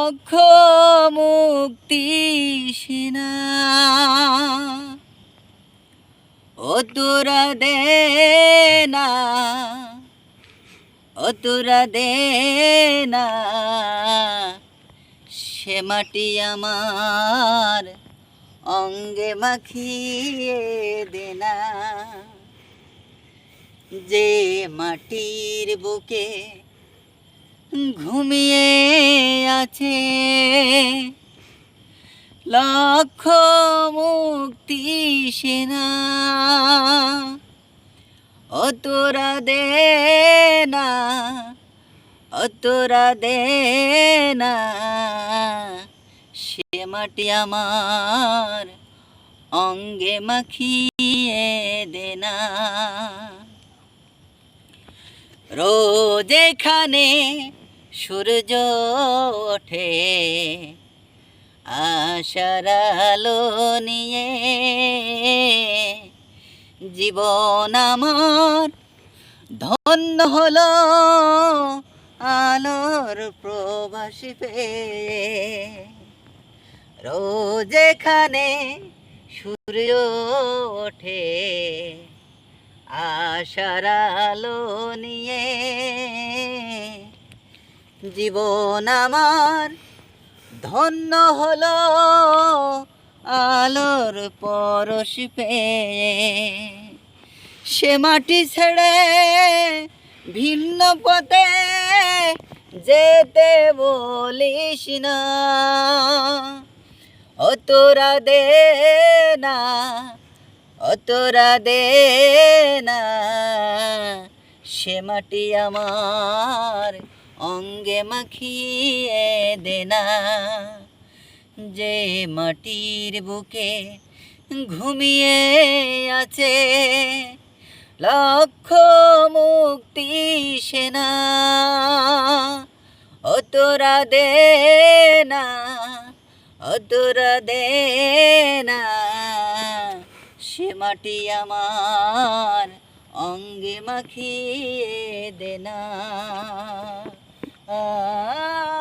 লক্ষ মুক্তি সেনা। ও তোরা দে না ও দে না সে মাটি আমার অঙ্গে মাখিয়ে দে না যে মাটির বুকে ঘুমিয়ে আছে। লক্ষ মুক্তি সেনা। ও তোরা দে না, ও তোরা দে না। সে মাটি আমার অঙ্গে মাখিয়ে দে না। রোজ এখানে সূর্য ওঠে, আশার আলো নিয়ে। জীবন আমার ধন্য হলো আলোর প্রবাসী পেয়ে। রোজ এখানে সূর্য ওঠে, আশার আলো নিয়ে। জীবন আমার ধন্য হলো আলোর পরশ পেয়ে। সে মাটি ছেড়ে ভিন্ন পথে যেতে বলিস না। ও তোরা দে না ও তোরা দে না, সে মাটি আমার অঙ্গে মাখিয়ে দে না যে মাটির বুকে ঘুমিয়ে আছে, লক্ষ মুক্তি সেনা। অতরা তোরা দে না ও তোরা দে না সে মাটি আমার অঙ্গে মাখিয়ে দে না আ